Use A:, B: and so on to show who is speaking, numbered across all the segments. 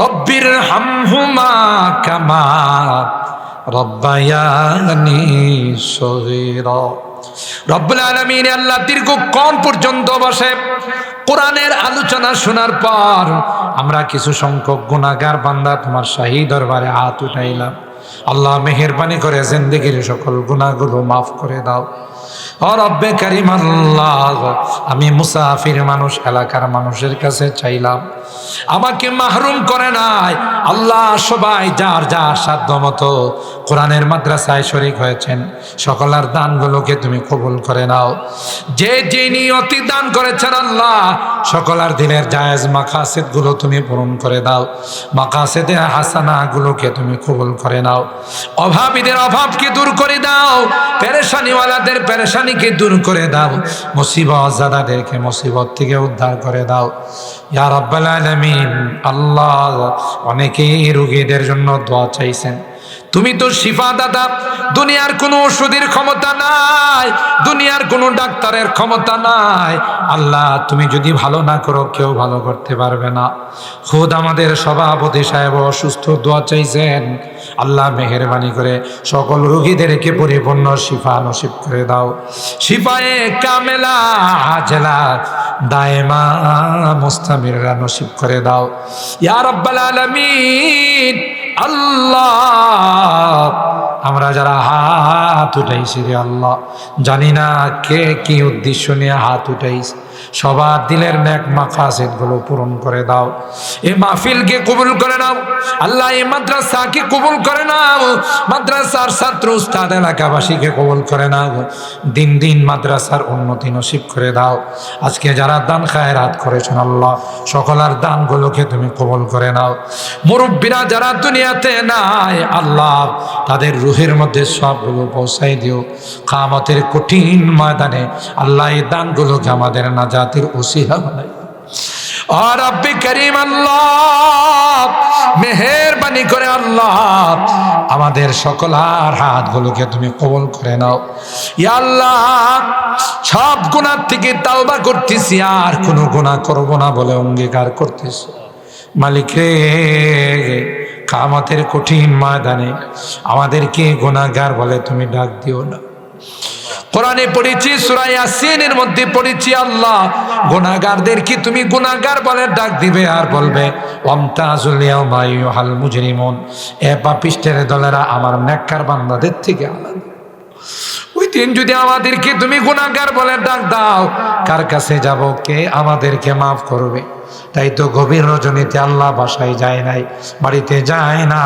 A: রব্বির হামহুমা কামা রব্বায়ানি সহির রব্বুল আলমিন আল্লাহ কম পর্যন্ত বসে কোরআনের আলোচনা শোনার পর আমরা কিছু সংখ্যক গুণাগার বান্দা তোমার শাহী দরবারে হাত উঠাইলাম। আল্লাহ মেহরবানি করে জিন্দগির সকল গুণাগুলো মাফ করে দাও। ও রব্বে কারিম আল্লাহ আমি মুসাফির মানুষ, এলাকার মানুষের কাছে চাইলাম। আমাকে মাহরুম করে নাই। আল্লাহ সবাই যার যার সাধ্য মতো কোরআনের মাদ্রাসায় শরিক হয়েছেন। সকলার দানগুলোকে তুমি কবুল করে নাও। যে যে নিয়তি দান করেছেন আল্লাহ সকলার দিনের জায়েজ মাকাসেদগুলো তুমি পূরণ করে দাও। মাকাসেদে হাসানা গুলোকে তুমি কবুল করে নাও। অভাবীদের অভাবকে দূর করে দাও। পেরেশানিওয়ালাদের পেরেশানিকে দূর করে দাও। মুসিবত জাদাদেরকে মুসিবত থেকে উদ্ধার করে দাও। ইয়া রাব্বাল আলামিন, আল্লাহ অনেকেই রোগীদের জন্য দোয়া চাইছেন। তুমি তো শিফা দাদা দুনিয়ার কোনো ওষুধের ক্ষমতা নাই, দুনিয়ার কোনো ডাক্তারের ক্ষমতা নাই। আল্লাহ, তুমি যদি ভালো না করো, কেউ ভালো করতে পারবে না। খোদ আমাদের সভাপতি সাহেব অসুস্থ, দোয়া চাইছেন। আল্লাহ মেহরবানি করে সকল রোগীদেরকে পরিপূর্ণ শিফা নসিব করে দাও। শিফায়ে কামেলা আজলা দায়মা মুস্তামিররা নসিব করে দাও। ইয়া রাব্বাল আলামিন আল্লাহ আমরা যারা হাত উঠাইছি রে আল্লাহ, জানি না কে কি উদ্দেশ্য নিয়ে হাত উঠাইছে। সবার দিলের ন্যাক মাকাসেদগুলো পূরণ করে দাও। এই মাহফিলকে কবুল করে নাও। আল্লাহ এই মাদ্রাসাকে কবুল করে নাও। মাদ্রাসার ছাত্র উস্তাদ এলাকাবাসীকে কবুল করে নাও। দিন দিন মাদ্রাসার উন্নতি নসিব করে দাও। আজকে যারা দান খায়রাত করেছেন আল্লাহ, সকলার দানগুলোকে তুমি কবুল করে নাও। মুরব্বীরা যারা দুনিয়াতে নাই, আল্লাহ তাদের রুহের মধ্যে সবগুলো পৌঁছাই দিও। কামতের কঠিন ময়দানে আল্লাহ এই দানগুলোকে আমাদের নাজাতের ওসিলা বানাই। আর আল্লাহ, মেহেরবানি করে আল্লাহ, আমাদের সকলার হাতগুলোকে তুমি কবল করে নাও। আল্লাহ, সব গুণার থেকে তাওবা করতেছি, আর কোনো গুণা করব না বলে অঙ্গীকার করতেছি। মালিক রে কামতের কঠিন ময়দানে আমাদেরকে গুণাগার বলে তুমি ডাক দিও না। কোরআনে পড়েছি সুরাই ইয়াসিনের মধ্যে পড়েছি, আল্লাহ, গুনাহগারদের কি তুমি গুনাহগার বলে ডাক দিবে আর বলবে আইয়ুহাল মুজরিমুন এ পাপিষ্টের দলেরা আমার নেককার বান্দাদের থেকে আলাদা। দিন যদি আমাদেরকে তুমি গুনাগার বলে ডাক দাও, কার কাছে যাব? কে আমাদেরকে মাফ করবে? তাই তো গভীর রজনীতে আল্লাহ বাসায় যায় নাই, বাড়িতে যায় না।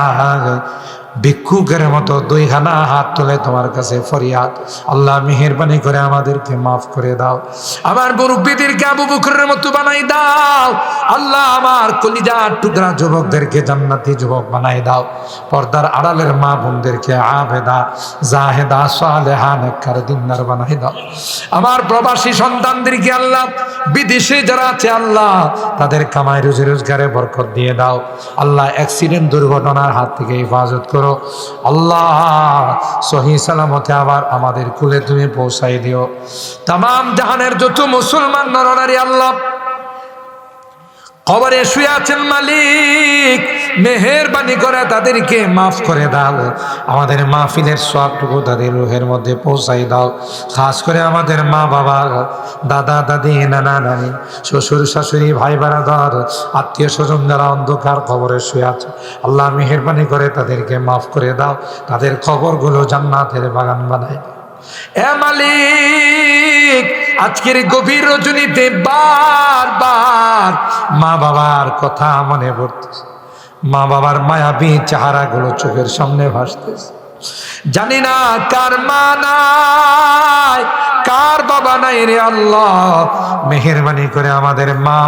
A: ভিক্ষুকের মতো দুইখানা হাত তুলে তোমার কাছে ফরিয়াদ। আল্লাহ মেহরবানি করে আমাদেরকে মাফ করে দাও। আমার মুরব্বীদেরকে আবু বকরের মতো বানাই দাও। আল্লাহ আমার কলিজার টুকরা যুবকদেরকে জান্নাতি যুবক বানাই দাও। পর্দার আড়ালের মা বোনদেরকে আবেদা, জাহেদা, সালেহা, নেককার, দিনদার বানাই দাও। আমার প্রবাসী সন্তানদেরকে আল্লাহ, বিদেশে যারা আছে আল্লাহ, তাদের কামাই রুজি রোজগারে বরকত দিয়ে দাও। আল্লাহ অ্যাক্সিডেন্ট দুর্ঘটনার হাত থেকে হেফাজত করো। আল্লাহ, সহি সালামতে আবার আমাদের কুলে তুমি পৌঁছাই দিও। তাম জাহানের যত মুসলমান নরনারী আল্লাহ খবরে শুয়ে আছেন মালিক, মেহেরবানি করে তাদেরকে মাফ করে দাও। আমাদের মাহফিলের সবটুকু তাদের রুহের মধ্যে পৌঁছাই দাও। খাস করে আমাদের মা বাবা দাদা, দাদি, নানা, নানি, শ্বশুর, শাশুড়ি, ভাই, বারাদার, আত্মীয় স্বজন যারা অন্ধকার খবরে শুয়ে আছে, আল্লাহ মেহেরবানি করে তাদেরকে মাফ করে দাও। তাদের খবরগুলো জান্নাতের বাগান দাও। এ মালিক, আজকের গভীর রজনীতে বারবার মা বাবার কথা মনে পড়তেছে। মা বাবার মায়াবী চেহারাগুলো চোখের সামনে ভাসতেছে। জানি না কার মা নাই, কার বাবা নাই রে আল্লাহ। মেহরবানি করে আমাদের মা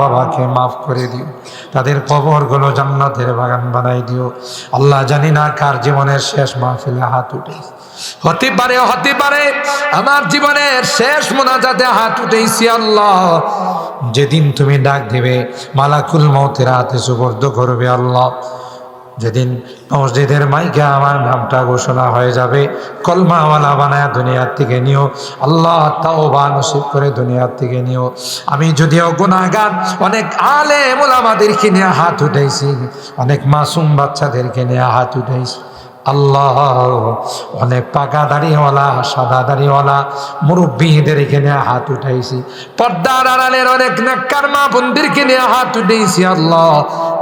A: বাবাকে মাফ করে দিও। তাদের কবরগুলো জান্নাতের বাগান বানাই দিও। আল্লাহ জানি না কার জীবনের শেষ মাহফিলে হাত উঠে হতে পারে হতে পারে, আমার জীবনের শেষ মোনাজাতে হাত উঠেছি আল্লাহ। যেদিন তুমি ডাক দেবে, মালাকুল মৌতের হাতে সুবর্দ করবে আল্লাহ। যেদিন মসজিদের মাইকে আমার নামটা ঘোষণা হয়ে যাবে, কলমাওয়ালা বানায় দুনিয়ার থেকে নিও, আল্লাহ তাও বা নসিব করে দুনিয়ার থেকে নিও। আমি যদিও গুণাগার অনেক আলে মোলামাদেরকে নিয়ে হাত উঠাইছি, অনেক মাসুম বাচ্চাদেরকে নিয়ে হাত উঠাইছি। আল্লাহ, অনেক পাকা দাড়িওয়ালা সাদা দাড়িওয়ালা মুরব্বীদের এখানে হাত উঠাইছি। পর্দার আড়ালের অনেক নেককার মা বন্দিরকে নিয়ে হাত উঠাইছি আল্লাহ,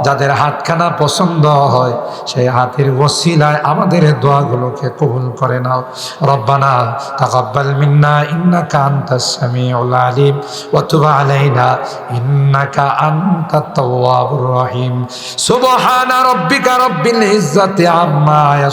A: যাদের হাতখানা পছন্দ হয়, সেই হাতের ওসিলায় আমাদের দোয়াগুলোকে কবুল করে নাও। রব্বানা তাকাব্বাল মিন্না, ইন্নাকা আনতাস সামিউল আলিম, ওয়া তুব আলাইনা, ইন্নাকা আনতাত তাওয়াবুর রহিম। সুবহানা রাব্বিকা রাব্বিল ইজ্জাতি আম্মা